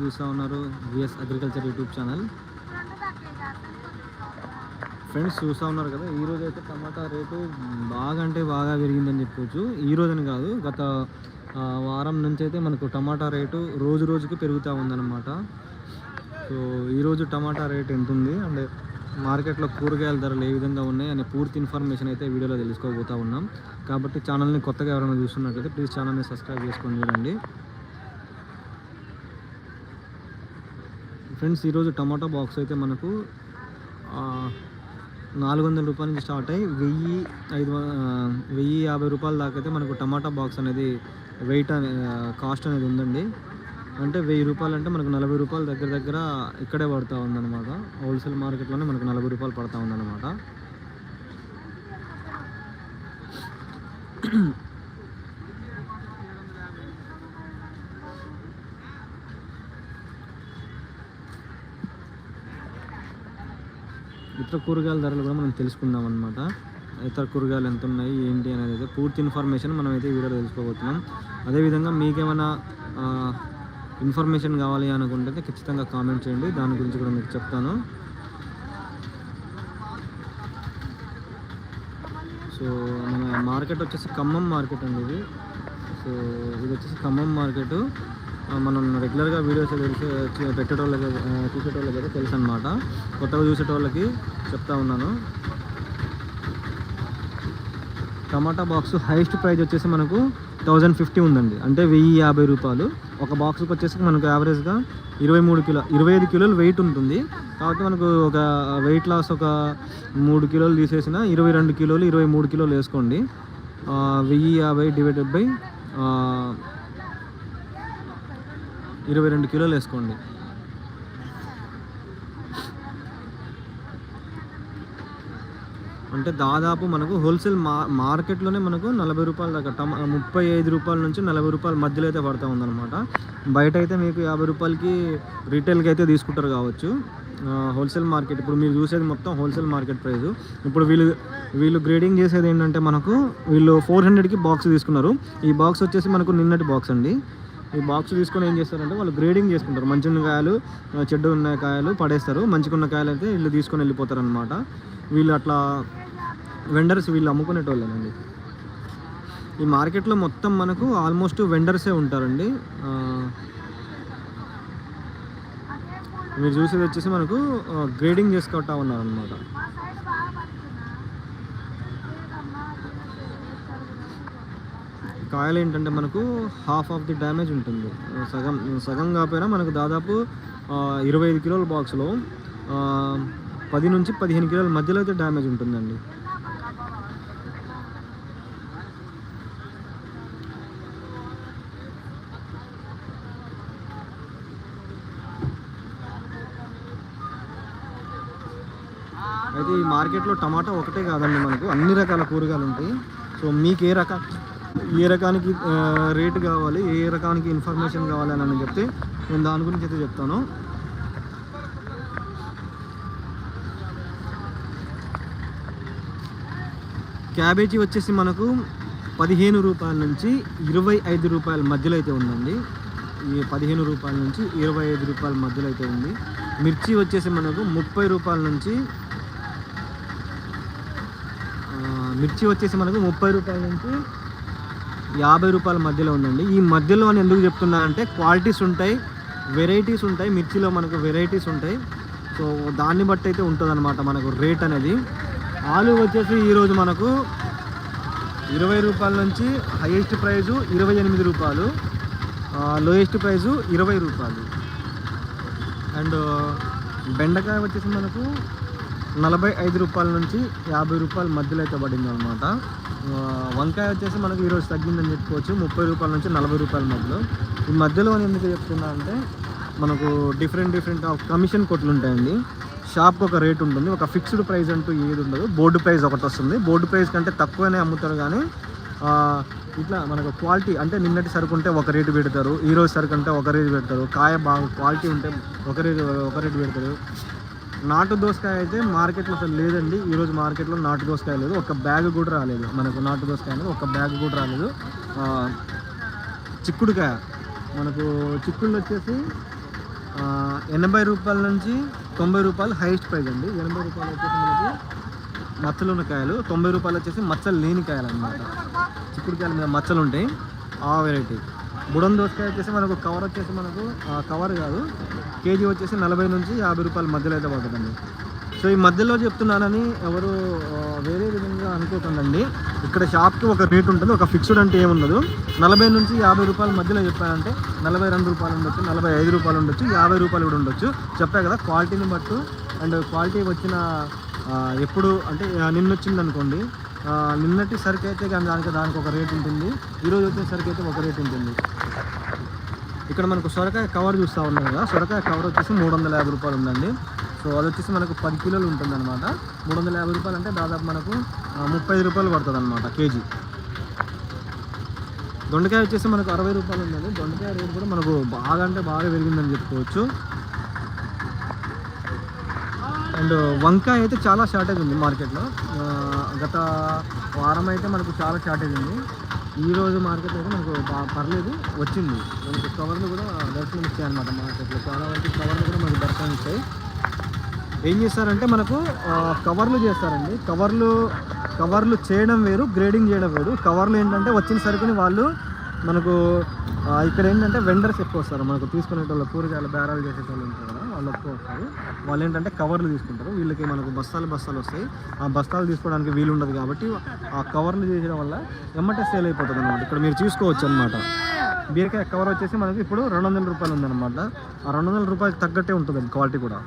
చూస్తూ ఉన్నారు VS agriculture YouTube channel. Friends చూస్తూ ఉన్నారు కదా ఈరోజు అయితే టమాటా రేటు బాగా అంటే బాగా పెరిగిందని చెప్పొచ్చు. ఈ రోజుని కాదు గత వారం నుంచి అయితే మనకు టమాటా రేటు రోజు రోజుకి పెరుగుతూ ఉందన్నమాట. సో ఈరోజు టమాటా రేట్ ఎంత ఉంది అంటే మార్కెట్లో కూరగాయల ధరలు ఏ విధంగా ఉన్నాయి అనే పూర్తి ఇన్ఫర్మేషన్ అయితే వీడియోలో తెలుసుకోబోతా ఉన్నాం. కాబట్టి ఛానల్ని కొత్తగా ఎవరైనా చూస్తున్నట్లయితే ప్లీజ్ ఛానల్ని సబ్స్క్రైబ్ చేసుకొని చూడండి. ఫ్రెండ్స్ ఈరోజు టమాటా బాక్స్ అయితే మనకు నాలుగు వందల రూపాయల నుంచి స్టార్ట్ అయ్యి వెయ్యి ఐదు వెయ్యి యాభై రూపాయల దాకా అయితే మనకు టమాటా బాక్స్ అనేది వెయిట్ అనే కాస్ట్ అనేది ఉందండి. అంటే వెయ్యి రూపాయలు అంటే మనకు నలభై రూపాయల దగ్గర దగ్గర ఇక్కడే పడుతూ ఉందన్నమాట. హోల్సేల్ మార్కెట్లోనే మనకు నలభై రూపాయలు పడుతూ ఉందన్నమాట. ఇతర కూరగాయల ధరలు కూడా మనం తెలుసుకుందాం అనమాట ఇతర కూరగాయలు ఎంత ఉన్నాయి ఏంటి అనేది అయితే పూర్తి ఇన్ఫర్మేషన్ మనం అయితే ఈ వీడియోలో తెలుసుకోబోతున్నాం. అదేవిధంగా మీకేమైనా ఇన్ఫర్మేషన్ కావాలి అనుకుంటే ఖచ్చితంగా కామెంట్ చేయండి. దాని గురించి కూడా మీకు చెప్తాను. సో మన మార్కెట్ వచ్చేసి ఖమ్మం మార్కెట్ అండి ఇది. సో ఇది వచ్చేసి ఖమ్మం మార్కెట్. మనం రెగ్యులర్గా వీడియోస్ తెలిసి పెట్టేటోళ్ళకి చూసేటోళ్ళకి అయితే తెలుసు అనమాట కొత్తగా చూసేటోళ్ళకి చెప్తా ఉన్నాను. టమాటా బాక్స్ హైయెస్ట్ ప్రైస్ వచ్చేసి మనకు థౌజండ్ ఫిఫ్టీ ఉందండి. అంటే వెయ్యి యాభై రూపాయలు. ఒక బాక్స్కి వచ్చేసి మనకు యావరేజ్గా ఇరవై మూడు కిలో ఇరవై ఐదు కిలోలు వెయిట్ ఉంటుంది. కాబట్టి మనకు ఒక వెయిట్ లాస్ ఒక మూడు కిలోలు తీసేసిన ఇరవై రెండు కిలోలు ఇరవై మూడు కిలోలు వేసుకోండి. వెయ్యి యాభై డివైడెడ్ బై ఇరవై రెండు కిలోలు వేసుకోండి. అంటే దాదాపు మనకు హోల్సేల్ మా మార్కెట్లోనే మనకు నలభై రూపాయల దాకా టమా ముప్పై ఐదు రూపాయల నుంచి నలభై రూపాయల మధ్యలో అయితే పడుతూ ఉందన్నమాట. బయట అయితే మీకు యాభై రూపాయలకి రీటైల్కి అయితే తీసుకుంటారు కావచ్చు. హోల్సేల్ మార్కెట్ ఇప్పుడు మీరు చూసేది మొత్తం హోల్సేల్ మార్కెట్ ప్రైస్. ఇప్పుడు వీళ్ళు వీళ్ళు గ్రేడింగ్ చేసేది ఏంటంటే మనకు వీళ్ళు ఫోర్ హండ్రెడ్కి బాక్స్ తీసుకున్నారు. ఈ బాక్స్ వచ్చేసి మనకు నిన్నటి బాక్స్ అండి. ఈ బాక్స్ తీసుకొని ఏం చేస్తారంటే వాళ్ళు గ్రేడింగ్ చేసుకుంటారు. మంచి ఉన్న కాయలు చెడ్డు ఉన్న కాయలు పడేస్తారు. మంచిగా కాయలు అయితే వీళ్ళు తీసుకొని వెళ్ళిపోతారు అనమాట వీళ్ళు అట్లా వెండర్స్ వీళ్ళు అమ్ముకునేటోళ్ళేనండి. ఈ మార్కెట్లో మొత్తం మనకు ఆల్మోస్ట్ వెండర్సే ఉంటారండి. మీరు చూసేది వచ్చేసి మనకు గ్రేడింగ్ చేసుకుంటా ఉన్నారనమాట కాయలు ఏంటంటే మనకు హాఫ్ ఆఫ్ ది డ్యామేజ్ ఉంటుంది. సగం సగం కాకపోయినా మనకు దాదాపు ఇరవై ఐదు కిలోల బాక్స్లో పది నుంచి పదిహేను కిలోల మధ్యలో అయితే డ్యామేజ్ ఉంటుందండి. అయితే ఈ మార్కెట్లో టమాటా ఒకటే కాదండి మనకు. అన్ని రకాల కూరగాయలు ఉంటాయి సో మీకు ఏ రకాల ఏ రకానికి రేటు కావాలి ఏ రకానికి ఇన్ఫర్మేషన్ కావాలి అని చెప్తే నేను దాని గురించి అయితే చెప్తాను. క్యాబేజీ వచ్చేసి మనకు పదిహేను రూపాయల నుంచి ఇరవై ఐదు రూపాయల మధ్యలో అయితే ఉందండి. ఈ పదిహేను రూపాయల నుంచి ఇరవై ఐదు రూపాయల మధ్యలో అయితే ఉంది. మిర్చి వచ్చేసి మనకు ముప్పై రూపాయల నుంచి మిర్చి వచ్చేసి మనకు ముప్పై రూపాయల నుంచి యాభై రూపాయల మధ్యలో ఉందండి. ఈ మధ్యలో అని ఎందుకు చెప్తున్నానంటే క్వాలిటీస్ ఉంటాయి వెరైటీస్ ఉంటాయి మిర్చిలో మనకు వెరైటీస్ ఉంటాయి. సో దాన్ని బట్టి అయితే ఉంటుందన్నమాట మనకు రేట్ అనేది. ఆలు వచ్చేసి ఈరోజు మనకు ఇరవై రూపాయల నుంచి హైయెస్ట్ ప్రైజు ఇరవై ఎనిమిది రూపాయలు లోయెస్ట్ ప్రైజు ఇరవై రూపాయలు. అండ్ బెండకాయ వచ్చేసి మనకు నలభై ఐదు రూపాయల నుంచి యాభై రూపాయల మధ్యలో అయితే పడింది అనమాట వంకాయ వచ్చేసి మనకు ఈరోజు తగ్గిందని చెప్పుకోవచ్చు. ముప్పై రూపాయల నుంచి నలభై రూపాయల మధ్యలో. ఈ మధ్యలో ఎందుకు చెప్తున్నా అంటే మనకు డిఫరెంట్ డిఫరెంట్ కమిషన్ కొట్లు ఉంటాయండి. షాప్కి ఒక రేట్ ఉంటుంది. ఒక ఫిక్స్డ్ ప్రైస్ అంటూ ఏది ఉండదు. బోర్డు ప్రైస్ ఒకటి వస్తుంది. బోర్డు ప్రైస్ కంటే తక్కువనే అమ్ముతారు కానీ ఇట్లా మనకు క్వాలిటీ అంటే నిన్నటి సరుకు ఉంటే ఒక రేటు పెడతారు. ఈరోజు సరుకు అంటే ఒక రేటు పెడతారు. కాయ బాగా క్వాలిటీ ఉంటే ఒక రేటు ఒక రేటు పెడతారు. నాటు దోసకాయ అయితే మార్కెట్లో అసలు లేదండి. ఈరోజు మార్కెట్లో నాటు దోసకాయ లేదు. ఒక బ్యాగ్ కూడా రాలేదు. మనకు నాటు దోసకాయ అనేది ఒక బ్యాగ్ కూడా రాలేదు. చిక్కుడుకాయ. మనకు చిక్కుళ్ళు వచ్చేసి ఎనభై రూపాయల నుంచి తొంభై రూపాయలు హైయెస్ట్ ప్రైస్ అండి. ఎనభై రూపాయలు వచ్చేసి మనకి మచ్చలు ఉన్న కాయలు తొంభై రూపాయలు వచ్చేసి మచ్చలు లేని కాయలు అనమాట చిక్కుడుకాయల మీద మచ్చలు ఉంటాయి. ఆ వెరైటీ బుడన్ దోసకాయ వచ్చేసి మనకు కవర్ వచ్చేసి మనకు కవర్ కాదు. కేజీ వచ్చేసి నలభై నుంచి యాభై రూపాయల మధ్యలో అయితే పడుతుందండి. సో ఈ మధ్యలో చెప్తున్నానని ఎవరు వేరే విధంగా అనుకోకండి ఇక్కడ షాప్కి ఒక రేట్ ఉంటుంది ఒక ఫిక్స్డ్ అంటే ఏముండదు. నలభై నుంచి యాభై రూపాయల మధ్యలో చెప్పానంటే నలభై రెండు రూపాయలు ఉండొచ్చు నలభై ఐదు రూపాయలు ఉండొచ్చు యాభై రూపాయలు కూడా ఉండొచ్చు. చెప్పా కదా క్వాలిటీని బట్టు అండ్ క్వాలిటీ వచ్చిన ఎప్పుడు అంటే నిన్న వచ్చింది అనుకోండి నిన్నటి సరికి అయితే కానీ దానికి దానికి ఒక రేట్ ఉంటుంది. ఈరోజు వచ్చిన సరికి అయితే ఒక రేట్ ఉంటుంది. ఇక్కడ మనకు సొరకాయ కవర్ చూస్తూ ఉన్నాం కదా. సొరకాయ కవర్ వచ్చేసి మూడు వందల యాభై రూపాయలు ఉందండి. సో అది వచ్చేసి మనకు పది కిలోలు ఉంటుంది అనమాట మూడు వందల యాభై రూపాయలు అంటే దాదాపు మనకు ముప్పై రూపాయలు పడుతుంది అనమాట కేజీ. దొండకాయ వచ్చేసి మనకు అరవై రూపాయలు ఉందండి. దొండకాయ రేటు కూడా మనకు బాగా అంటే బాగా పెరిగిందని చెప్పుకోవచ్చు. అండ్ వంకాయ అయితే చాలా షార్టేజ్ ఉంది మార్కెట్లో. గత వారం అయితే మనకు చాలా షార్టేజ్ ఉంది. ఈ రోజు మార్కెట్ అయితే మనకు పర్లేదు వచ్చింది. మనకు కవర్లు కూడా దర్శనం ఇచ్చాయి అనమాట మార్కెట్లో చాలా వరకు కవర్లు కూడా మనకు దర్శనం ఇచ్చాయి. ఏం చేస్తారంటే మనకు కవర్లు చేస్తారండి. కవర్లు కవర్లు చేయడం వేరు గ్రేడింగ్ చేయడం వేరు. కవర్లు ఏంటంటే వచ్చిన సరుకుని వాళ్ళు మనకు ఇక్కడ ఏంటంటే వెండర్స్ ఎక్కువ వస్తారు. మనకు తీసుకునేటోళ్ళు కూరగాయలు బేరాలు చేసేటోళ్ళు ఉంటారు కదా. వాళ్ళు ఎక్కువ వస్తారు వాళ్ళు ఏంటంటే కవర్లు తీసుకుంటారు. వీళ్ళకి మనకు బస్తాలు బస్తాలు వస్తాయి. ఆ బస్తాలు తీసుకోవడానికి వీలు ఉండదు కాబట్టి ఆ కవర్లు తీయడం వల్ల ఎమ్మటే సేల్ అయిపోతుంది అనమాట ఇక్కడ మీరు చూసుకోవచ్చు అనమాట బీరకాయ కవర్ వచ్చేసి మనకి ఇప్పుడు రెండు వందల రూపాయలు ఉందన్నమాట. ఆ రెండు వందల రూపాయలకి తగ్గట్టే ఉంటుంది క్వాలిటీ కూడా.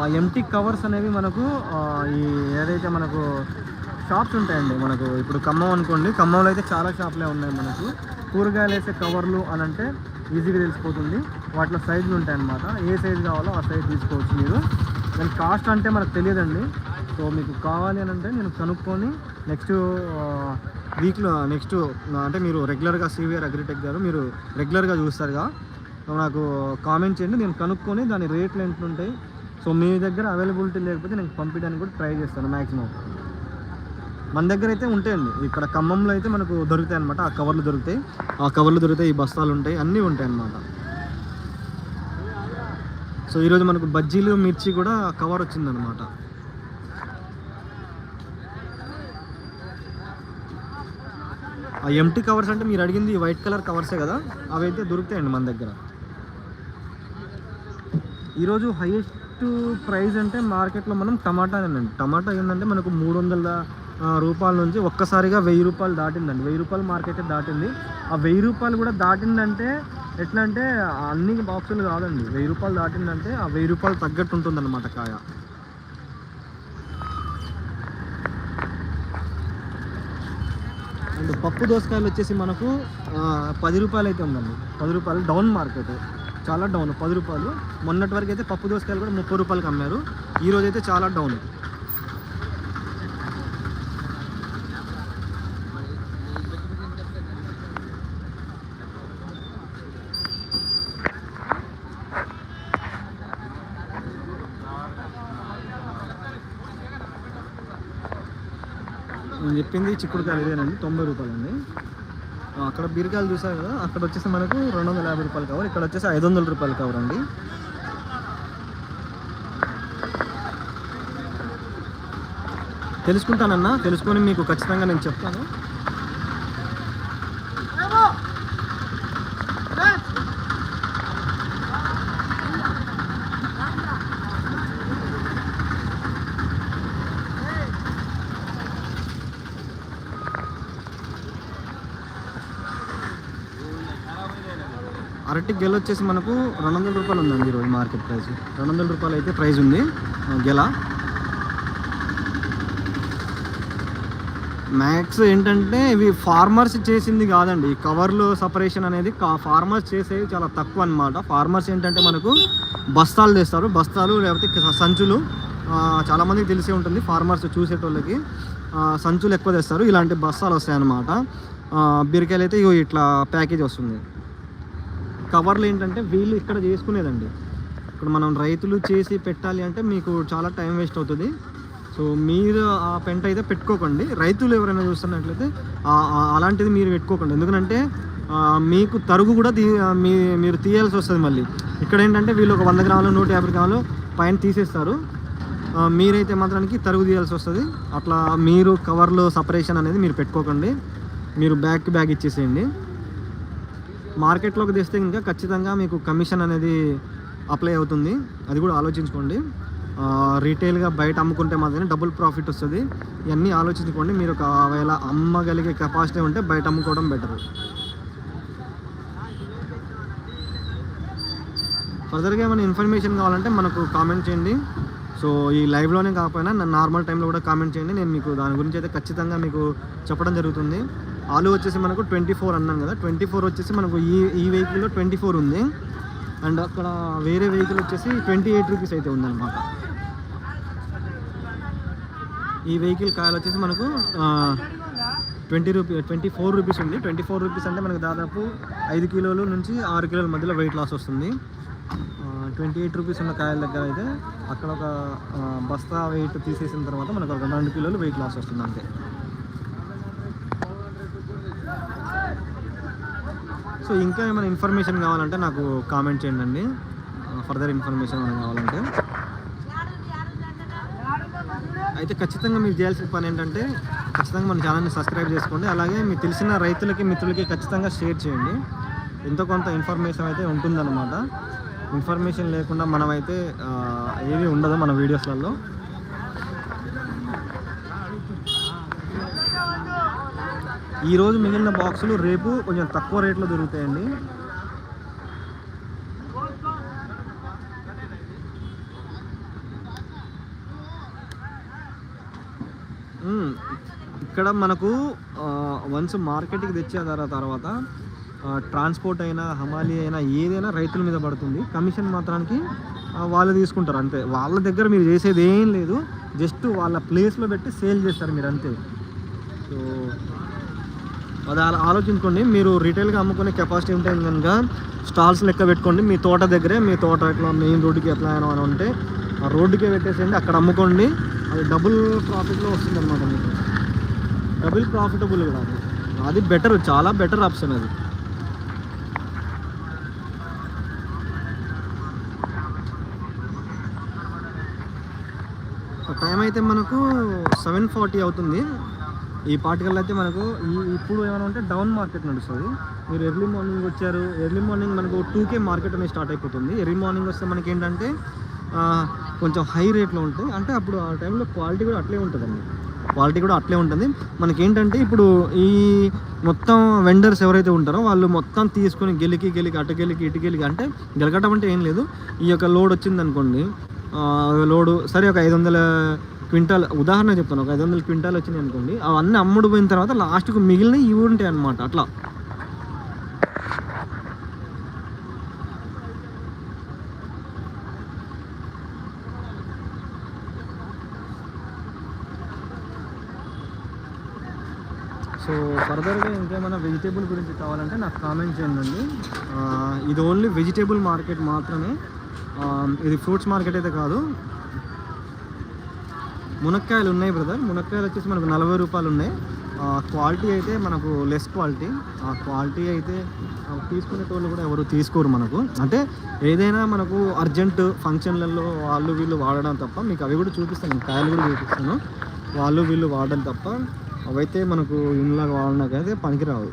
ఆ ఎంటీ కవర్స్ అనేవి మనకు ఈ ఏదైతే మనకు షాప్స్ ఉంటాయండి మనకు. ఇప్పుడు ఖమ్మం అనుకోండి ఖమ్మంలో అయితే చాలా షాప్లే ఉన్నాయి మనకు. కూరగాయలు వేసే కవర్లు అని అంటే ఈజీగా తెలిసిపోతుంది. వాటిలో సైజులు ఉంటాయి అన్నమాట ఏ సైజు కావాలో ఆ సైజ్ తీసుకోవచ్చు మీరు. దాని కాస్ట్ అంటే మనకు తెలియదండి. సో మీకు కావాలి అని అంటే నేను కనుక్కొని నెక్స్ట్ వీక్లో నెక్స్ట్ అంటే మీరు రెగ్యులర్గా సివిఆర్ అగ్రిటెక్ గారు మీరు రెగ్యులర్గా చూస్తారుగా. నాకు కామెంట్ చేయండి. నేను కనుక్కొని దాని రేట్లు ఎంత ఉంటాయి సో మీ దగ్గర అవైలబిలిటీ లేకపోతే నేను పంపించడానికి కూడా ట్రై చేస్తాను మ్యాక్సిమం మన దగ్గర అయితే ఉంటాయండి. ఇక్కడ ఖమ్మంలో అయితే మనకు దొరుకుతాయి అనమాట ఆ కవర్లు దొరుకుతాయి. ఆ కవర్లు దొరుకుతాయి ఈ బస్తాలు ఉంటాయి అన్నీ ఉంటాయి అన్నమాట. సో ఈరోజు మనకు బజ్జీలు మిర్చి కూడా కవర్ వచ్చిందనమాట ఆ ఎంటీ కవర్స్ అంటే మీరు అడిగింది వైట్ కలర్ కవర్సే కదా? అవి అయితే దొరుకుతాయండి మన దగ్గర. ఈరోజు హైయెస్ట్ ప్రైస్ అంటే మార్కెట్లో మనం టమాటానేనండి. టమాటా ఏంటంటే మనకు మూడు వందల రూపాయల నుంచి ఒక్కసారిగా వెయ్యి రూపాయలు దాటిందండి. వెయ్యి రూపాయల మార్కెట్ దాటింది. ఆ వెయ్యి రూపాయలు కూడా దాటిందంటే ఎట్లా అంటే అన్ని బాక్సులు కాదండి. వెయ్యి రూపాయలు దాటిందంటే ఆ వెయ్యి రూపాయలు తగ్గట్టు ఉంటుందన్నమాట కాయ. అండ్ పప్పు దోసకాయలు వచ్చేసి మనకు పది రూపాయలు అయితే ఉందండి. పది రూపాయలు డౌన్ మార్కెట్ చాలా డౌన్ పది రూపాయలు. మొన్నటి వరకు అయితే పప్పు దోసకాయలు కూడా ముప్పై రూపాయలకి అమ్మారు. ఈ అయితే చాలా డౌన్ నేను చెప్పింది చిక్కుడుకాయలు ఇదేనండి తొంభై రూపాయలండి అక్కడ బీరకాయలు చూసారు కదా అక్కడ వచ్చేసి మనకు రెండు వందల యాభై రూపాయలు కవర్ ఇక్కడ వచ్చేసి ఐదు వందల రూపాయలు కవర్ అండి. తెలుసుకుంటానన్నా తెలుసుకొని మీకు ఖచ్చితంగా నేను చెప్తాను. అరటి గెల వచ్చేసి మనకు రెండు వందల రూపాయలు ఉందండి ఈరోజు మార్కెట్ ప్రైస్. రెండు వందల రూపాయలు అయితే ప్రైస్ ఉంది. గెల. మ్యాక్స్ ఏంటంటే ఇవి ఫార్మర్స్ చేసింది కాదండి. ఈ కవర్లు సపరేషన్ అనేది ఫార్మర్స్ చేసేవి చాలా తక్కువ అనమాట ఫార్మర్స్ ఏంటంటే మనకు బస్తాలు తెస్తారు. బస్తాలు లేకపోతే సంచులు. చాలామందికి తెలిసే ఉంటుంది. ఫార్మర్స్ చూసేటోళ్ళకి సంచులు ఎక్కువ తెస్తారు. ఇలాంటి బస్తాలు వస్తాయి అన్నమాట బీరకాయలు అయితే ఇగో ఇట్లా ప్యాకేజ్ వస్తుంది. కవర్లు ఏంటంటే వీళ్ళు ఇక్కడ చేసుకునేదండి. ఇక్కడ మనం రైతులు చేసి పెట్టాలి అంటే మీకు చాలా టైం వేస్ట్ అవుతుంది. సో మీరు ఆ పెంట అయితే పెట్టుకోకండి. రైతులు ఎవరైనా చూస్తున్నట్లయితే అలాంటిది మీరు పెట్టుకోకండి. ఎందుకంటే మీకు తరుగు కూడా తీ మీ మీరు తీయాల్సి వస్తుంది మళ్ళీ. ఇక్కడ ఏంటంటే వీళ్ళు ఒక వంద గ్రాములు నూట యాభై గ్రాములు పైన తీసేస్తారు. మీరైతే మాత్రానికి తరుగు తీయాల్సి వస్తుంది. అట్లా మీరు కవర్లో సపరేషన్ అనేది మీరు పెట్టుకోకండి. మీరు బ్యాగ్ బ్యాగ్ ఇచ్చేసేయండి. మార్కెట్లోకి తెస్తే ఇంకా ఖచ్చితంగా మీకు కమిషన్ అనేది అప్లై అవుతుంది. అది కూడా ఆలోచించుకోండి. రీటైల్గా బయట అమ్ముకుంటే మాత్రమే డబుల్ ప్రాఫిట్ వస్తుంది. ఇవన్నీ ఆలోచించుకోండి. మీరు ఒకవేళ అమ్మగలిగే కెపాసిటీ ఉంటే బయట అమ్ముకోవడం బెటర్. ఫర్దర్గా ఏమైనా ఇన్ఫర్మేషన్ కావాలంటే మనకు కామెంట్ చేయండి. సో ఈ లైవ్లోనే కాకపోయినా నార్మల్ టైంలో కూడా కామెంట్ చేయండి. నేను మీకు దాని గురించి అయితే ఖచ్చితంగా మీకు చెప్పడం జరుగుతుంది. ఆలు వచ్చేసి మనకు ట్వంటీ ఫోర్ అన్నాం కదా ట్వంటీ ఫోర్ వచ్చేసి మనకు ఈ ఈ వెహికల్లో ట్వంటీ ఫోర్ ఉంది. అండ్ అక్కడ వేరే వెహికల్ వచ్చేసి ట్వంటీ ఎయిట్ రూపీస్ అయితే ఉందన్నమాట. ఈ వెహికల్ కాయలు వచ్చేసి మనకు twenty rupee twenty four rupees ఉంది. ట్వంటీ ఫోర్ రూపీస్ అంటే మనకు దాదాపు ఐదు కిలోలు నుంచి ఆరు కిలోల మధ్యలో వెయిట్ లాస్ వస్తుంది. ట్వంటీ ఎయిట్ రూపీస్ ఉన్న కాయల దగ్గర అయితే అక్కడ ఒక బస్తా వెయిట్ తీసేసిన తర్వాత మనకు ఒక రెండు కిలోలు వెయిట్ లాస్ వస్తుంది అంతే. సో ఇంకా ఏమైనా ఇన్ఫర్మేషన్ కావాలంటే నాకు కామెంట్ చేయండి అండి. ఫర్దర్ ఇన్ఫర్మేషన్ ఏమైనా కావాలంటే. అయితే ఖచ్చితంగా మీరు చేయాల్సిన పని ఏంటంటే ఖచ్చితంగా మన ఛానల్ని సబ్స్క్రైబ్ చేసుకోండి. అలాగే మీకు తెలిసిన రైతులకి మిత్రులకి ఖచ్చితంగా షేర్ చేయండి. ఎంతో కొంత ఇన్ఫర్మేషన్ అయితే ఉంటుందన్నమాట. ఇన్ఫర్మేషన్ లేకుండా మనమైతే ఏమీ ఉండదు మన వీడియోస్లలో. ఈరోజు మిగిలిన బాక్సులు రేపు కొంచెం తక్కువ రేట్లో దొరుకుతాయండి. ఇక్కడ మనకు వన్స్ మార్కెట్కి తెచ్చే తర్వాత తర్వాత ట్రాన్స్పోర్ట్ అయినా హమాలీ అయినా ఏదైనా రైతుల మీద పడుతుంది. కమిషన్ మాత్రానికి వాళ్ళు తీసుకుంటారు అంతే. వాళ్ళ దగ్గర మీరు చేసేది ఏం లేదు. జస్ట్ వాళ్ళ ప్లేస్లో పెట్టి సేల్ చేస్తారు మీరు అంతే. సో అది అలా ఆలోచించుకోండి. మీరు రిటైల్గా అమ్ముకునే కెపాసిటీ ఉంటే కనుక స్టాల్స్ లెక్క పెట్టుకోండి. మీ తోట దగ్గరే మీ తోట ఇట్లా మెయిన్ రోడ్డుకి ఎట్లా అయినా అని ఉంటే ఆ రోడ్డుకే పెట్టేసేయండి. అక్కడ అమ్ముకోండి. అది డబుల్ ప్రాఫిట్లో వస్తుంది అనమాట మీకు. డబుల్ ప్రాఫిటబుల్ కూడా అది. అది బెటర్ చాలా బెటర్ ఆప్షన్ అది. టైం అయితే మనకు సెవెన్ ఫార్టీ అవుతుంది. ఈ పార్టికల్ అయితే మనకు ఇప్పుడు ఏమైనా ఉంటే డౌన్ మార్కెట్ నడుస్తుంది. మీరు ఎర్లీ మార్నింగ్ వచ్చారు ఎర్లీ మార్నింగ్ మనకు టూకే మార్కెట్ అనేది స్టార్ట్ అయిపోతుంది. ఎర్లీ మార్నింగ్ వస్తే మనకి ఏంటంటే కొంచెం హై రేట్లో ఉంటాయి. అంటే అప్పుడు ఆ టైంలో క్వాలిటీ కూడా అట్లే ఉంటుందండి. క్వాలిటీ కూడా అట్లే ఉంటుంది. మనకి ఏంటంటే ఇప్పుడు ఈ మొత్తం వెండర్స్ ఎవరైతే ఉంటారో వాళ్ళు మొత్తం తీసుకొని గెలికి గెలికి అటు గెలికి ఇటు గెలికి అంటే గెలకటం అంటే ఏం లేదు. ఈ యొక్క లోడ్ వచ్చింది అనుకోండి లోడు సరే ఒక ఐదు వందల క్వింటాల్ ఉదాహరణ చెప్తాను ఒక ఐదు వందల క్వింటాల్ వచ్చినాయి అనుకోండి అవన్నీ అమ్ముడు పోయిన తర్వాత లాస్ట్కు మిగిలిన ఇవి ఉంటాయి అనమాట అట్లా. సో ఫర్దర్గా ఇంకేమైనా వెజిటేబుల్ గురించి కావాలంటే నాకు కామెంట్ చేయండి. ఇది ఓన్లీ వెజిటేబుల్ మార్కెట్ మాత్రమే. ఇది ఫ్రూట్స్ మార్కెట్ అయితే కాదు. మునక్కాయలు ఉన్నాయి బ్రదర్ మునక్కాయలు వచ్చేసి మనకు నలభై రూపాయలు ఉన్నాయి. ఆ, క్వాలిటీ అయితే మనకు లెస్ క్వాలిటీ ఆ క్వాలిటీ అయితే తీసుకునేటోళ్ళు కూడా ఎవరు తీసుకోరు మనకు. అంటే ఏదైనా మనకు అర్జెంట్ ఫంక్షన్లలో వాళ్ళు వీళ్ళు వాడడం తప్ప మీకు అవి కూడా చూపిస్తాను. కాయలు కూడా చూపిస్తాను. వాళ్ళు వీళ్ళు వాడడం తప్ప అవైతే మనకు ఇంట్లో వాడడానికైతే పనికిరావు.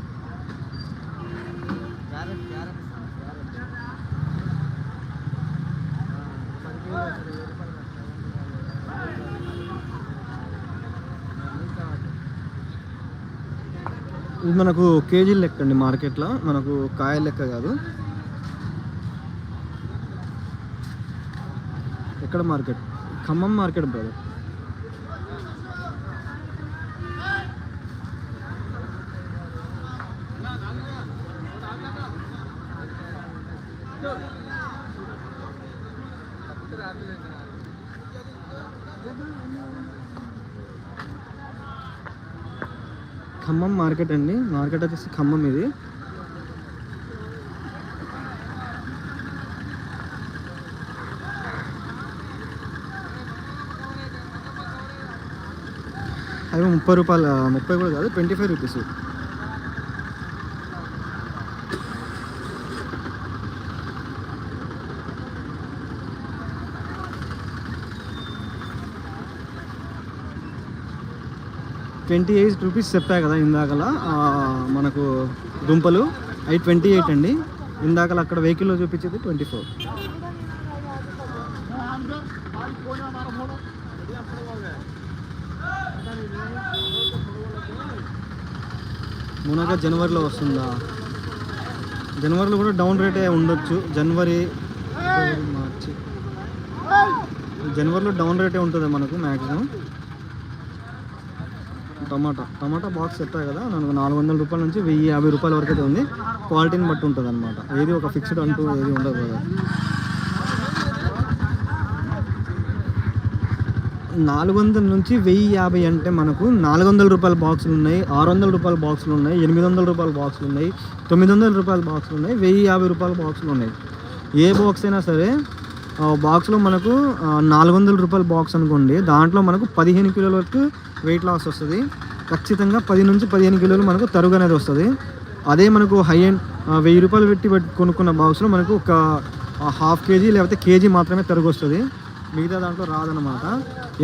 ఇది మనకు కేజీల లెక్క అండి మార్కెట్లో. మనకు కాయ లెక్క కాదు. ఎక్కడ market? Khammam market brother Khammam market అండి. మార్కెట్ వచ్చేసి ఖమ్మం ఇది. అవి ముప్పై రూపాయలు ముప్పై కూడా కాదు twenty five rupees. Twenty eight rupees చెప్పా కదా ఇందాకలా మనకు దుంపలు. అవి ట్వంటీ ఎయిట్ అండి. ఇందాకలా అక్కడ వెహికల్లో చూపించేది ట్వంటీ ఫోర్ మునగ జనవరిలో వస్తుందా? జనవరిలో కూడా డౌన్ రేటే ఉండొచ్చు. జనవరి మార్చి. జనవరిలో డౌన్ రేటే ఉంటుంది మనకు మ్యాక్సిమం టమాటా. టమాటా బాక్స్ చెప్పాయి కదా నాకు నాలుగు వందల రూపాయల నుంచి వెయ్యి యాభై రూపాయల వరకు అయితే ఉంది. క్వాలిటీని బట్టి ఉంటుంది అనమాట ఏది ఒక ఫిక్స్డ్ అంటూ ఏది ఉండదు కదా. నాలుగు వందల నుంచి వెయ్యి యాభై అంటే మనకు నాలుగు వందల రూపాయల బాక్సులు ఉన్నాయి ఆరు వందల రూపాయల బాక్సులు ఉన్నాయి ఎనిమిది వందల రూపాయల బాక్సులు ఉన్నాయి తొమ్మిది వందల రూపాయల బాక్సులు ఉన్నాయి వెయ్యి యాభై రూపాయల బాక్సులు ఉన్నాయి. ఏ బాక్స్ అయినా సరే బాక్స్లో మనకు నాలుగు వందల రూపాయల బాక్స్ అనుకోండి. దాంట్లో మనకు పదిహేను కిలోల వరకు వెయిట్ లాస్ వస్తుంది. ఖచ్చితంగా పది నుంచి పదిహేను కిలోలు మనకు తరుగు అనేది వస్తుంది. అదే మనకు హై అండ్ వెయ్యి రూపాయలు పెట్టి పెట్టి కొనుక్కున్న బాక్స్లో మనకు ఒక హాఫ్ కేజీ లేకపోతే కేజీ మాత్రమే తరుగు వస్తుంది. మిగతా దాంట్లో రాదనమాట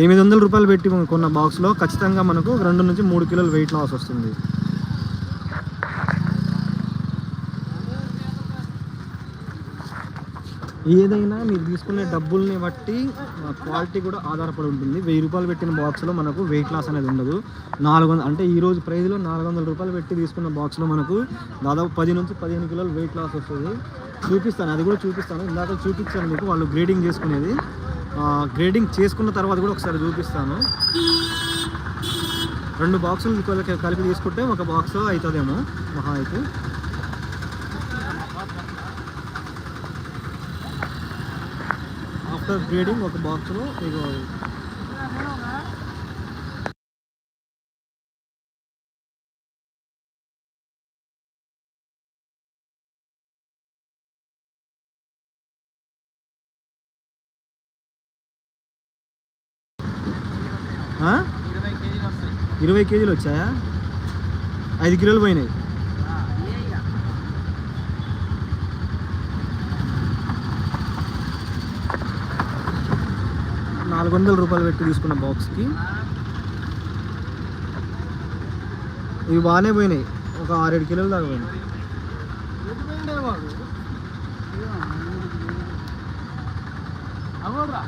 ఎనిమిది వందల రూపాయలు పెట్టి కొన్న బాక్స్లో ఖచ్చితంగా మనకు రెండు నుంచి మూడు కిలోలు వెయిట్ లాస్ వస్తుంది. ఏదైనా మీరు తీసుకునే డబ్బుల్ని బట్టి క్వాలిటీ కూడా ఆధారపడి ఉంటుంది. వెయ్యి రూపాయలు పెట్టిన బాక్స్లో మనకు వెయిట్ లాస్ అనేది ఉండదు. నాలుగు వందలు అంటే ఈ రోజు నాలుగు వందల రూపాయలు పెట్టి తీసుకున్న బాక్స్లో మనకు దాదాపు పది నుంచి పదిహేను కిలోలు వెయిట్ లాస్ వస్తుంది. చూపిస్తాను అది కూడా చూపిస్తాను. ఇందాక చూపించాను మీకు వాళ్ళు గ్రేడింగ్ చేసుకునేది. గ్రేడింగ్ చేసుకున్న తర్వాత కూడా ఒకసారి చూపిస్తాను. రెండు బాక్సులు కలిపి తీసుకుంటే ఒక బాక్స్ అవుతుందేమో మహా అయితే. ఆఫ్టర్ గ్రేడింగ్ ఒక బాక్స్లో మీకు ఇరవై కేజీలు వచ్చాయా? ఐదు కిలోలు పోయినాయి. నాలుగు వందల రూపాయలు పెట్టి తీసుకున్న బాక్స్కి ఇవి బాగానే పోయినాయి. ఒక ఆరేడు కిలోలు దాకా పోయినాయి. అవ్వరా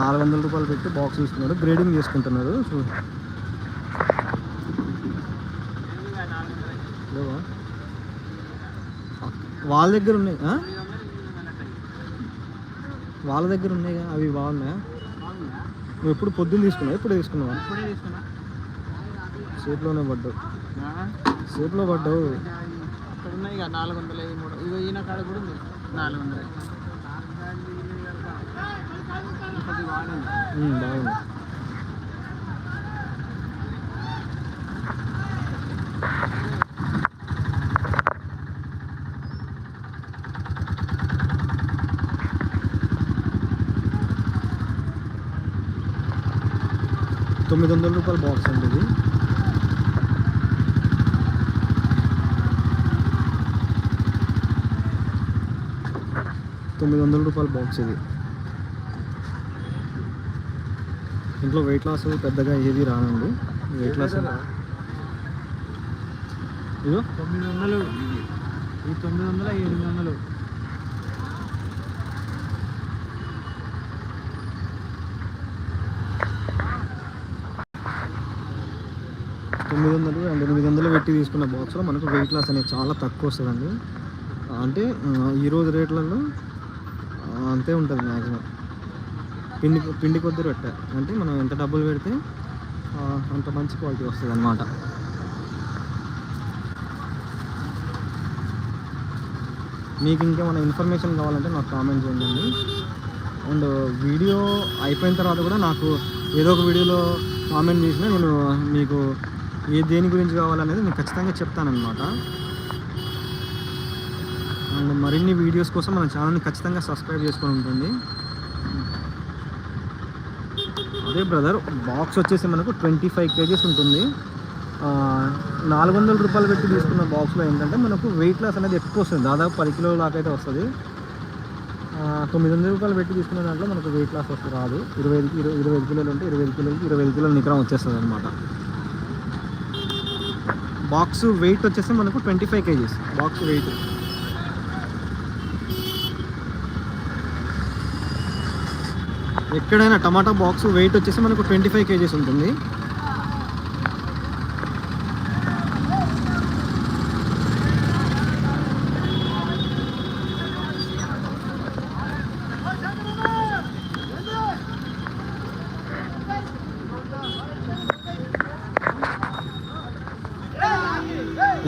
నాలుగు వందల రూపాయలు పెట్టి బాక్స్ తీసుకున్నాడు గ్రేడింగ్ చేసుకుంటున్నారు చూ లేవా? వాళ్ళ దగ్గర ఉన్నాయి? వాళ్ళ దగ్గర ఉన్నాయి అవి బాగున్నాయా? నువ్వు ఎప్పుడు పొద్దున్న తీసుకున్నావు? ఎప్పుడు తీసుకున్నావా? సేపులోనే పడ్డావు? సేపులో పడ్డావు. అక్కడ ఉన్నాయి నాలుగు వందల మూడు. ఇవి ఈయన కాడ కూడా నాలుగు వందలు బాగుంది తొమ్మిది వందల రూపాయల బాక్స్ అండి ఇది. తొమ్మిది వందల రూపాయల బాక్స్ ఇది. ఇంట్లో వెయిట్ లాస్ పెద్దగా ఏది రానండి. వెయిట్ లాస్ ఇదో తొమ్మిది వందలు. ఈ తొమ్మిది వందల ఎనిమిది వందలు. తొమ్మిది వందలు అండ్ ఎనిమిది వందలు పెట్టి తీసుకున్న బాక్స్లో మనకు వెయిట్ లాస్ అనేది చాలా తక్కువ వస్తుందండి. అంటే ఆ, ఈ రోజు రేట్లలో అంతే ఉంటుంది మ్యాక్సిమం పిండి పిండి కొద్ది రొట్టె అంటే మనం ఎంత డబ్బులు పెడితే అంత మంచి క్వాలిటీ వస్తుంది అనమాట మీకు ఇంకేమైనా ఇన్ఫర్మేషన్ కావాలంటే నాకు కామెంట్ చేయండి అండ్. వీడియో అయిపోయిన తర్వాత కూడా నాకు ఏదో ఒక వీడియోలో కామెంట్ చేసినా నేను మీకు ఏ దేని గురించి కావాలనేది నేను ఖచ్చితంగా చెప్తానన్నమాట. అండ్ మరిన్ని వీడియోస్ కోసం మన ఛానల్ని ఖచ్చితంగా సబ్స్క్రైబ్ చేసుకొని ఉంటుంది అదే బ్రదర్. బాక్స్ వచ్చేసి మనకు ట్వంటీ ఫైవ్ కేజీస్ ఉంటుంది. నాలుగు వందల రూపాయలు పెట్టి తీసుకున్న బాక్స్లో ఏంటంటే మనకు వెయిట్ లాస్ అనేది ఎక్కువ వస్తుంది. దాదాపు పది కిలోల దాకా అయితే వస్తుంది. తొమ్మిది వందల రూపాయలు పెట్టి తీసుకున్న దాంట్లో మనకు వెయిట్ లాస్ వస్తుంది రాదు. ఇరవై ఐదు ఇరవై ఇరవై ఐదు కిలోలు ఉంటే ఇరవై ఐదు కిలోలకి ఇరవై ఐదు కిలోలు నికరం వచ్చేస్తుంది అనమాట బాక్స్ వెయిట్ వచ్చేసి మనకు twenty five KGs. Box weight ఎక్కడైనా టమాటా బాక్స్ వెయిట్ వచ్చేసి మనకు ట్వంటీ ఫైవ్ కేజీస్ ఉంటుంది.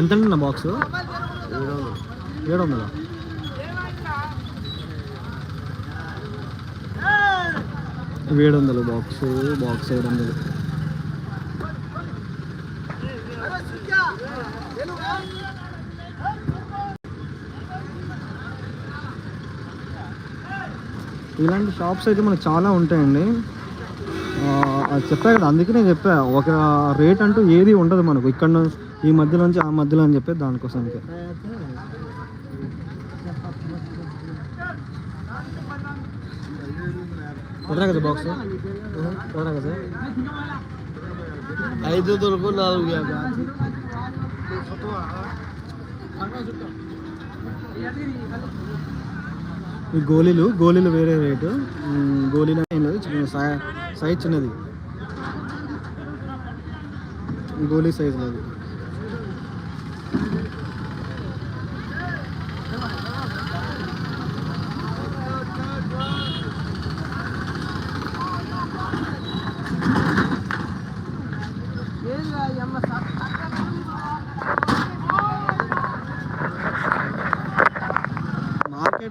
ఎంత నా బాక్స్? ఏడు వందల? ఏడు వందలు? ఏడు వందలు బాక్స్ బాక్స్ ఏడు వందలు ఇలాంటి షాప్స్ అయితే మనకు చాలా ఉంటాయండి. అది చెప్పా కదా అందుకే నేను చెప్పా ఒక రేట్ అంటూ ఏది ఉండదు మనకు. ఇక్కడ ఈ మధ్యలో నుంచి ఆ మధ్యలో అని చెప్పి దానికోసానికి కొట్టరా కదా బాక్స్ కొట్టరా కదా? ఐదు దొరకు నాలుగు యాభై. ఈ గోళీలు గోళీలు వేరే రేటు. గోళీలు చిన్న సై- సైజ్ చిన్నది. గోళీ సైజ్ లేదు.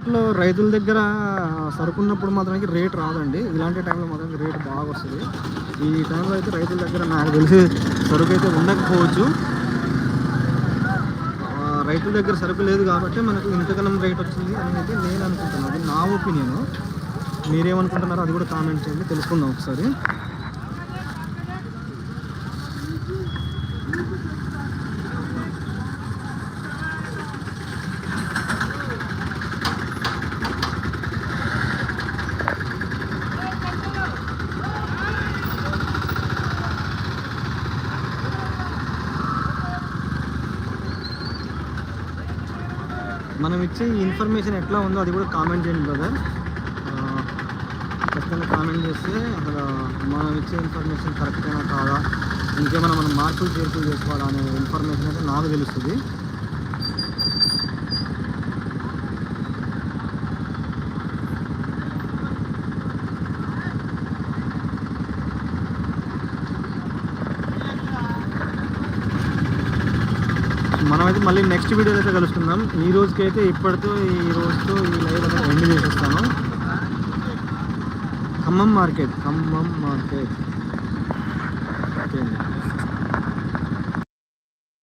మార్కెట్లో రైతుల దగ్గర సరుకున్నప్పుడు మాత్రానికి రేట్ రాదండి. ఇలాంటి టైంలో మాత్రం రేట్ బాగా వస్తుంది. ఈ టైంలో అయితే రైతుల దగ్గర నాకు తెలిసి సరుకు అయితే ఉండకపోవచ్చు రైతుల దగ్గర సరుకు లేదు కాబట్టి మనకు ఇంతకాలం రేట్ వచ్చింది అని అయితే నేను అనుకుంటున్నాను. అది నా ఒపీనియన్. మీరేమనుకుంటున్నారో అది కూడా కామెంట్ చేయండి. తెలుసుకుందాం ఒకసారి. మనం ఇచ్చే ఇన్ఫర్మేషన్ ఎట్లా ఉందో అది కూడా కామెంట్ చేయండి బ్రదర్ ఖచ్చితంగా కామెంట్ చేస్తే అసలు మనం ఇచ్చే ఇన్ఫర్మేషన్ కరెక్టేనా కాదా? ఇంకేమైనా మనం మార్పులు చేర్పులు చేసుకోవాలా అనే ఇన్ఫర్మేషన్ అయితే నాకు తెలుస్తుంది మనమైతే మళ్ళీ నెక్స్ట్ వీడియోలో అయితే కలుసుకుందాం. ఈ రోజుకి అయితే ఇప్పటితో ఈ రోజుతో ఈ లైవ్ అనేది ఎండ్ చేసేస్తాను. Khammam market Khammam market. Okay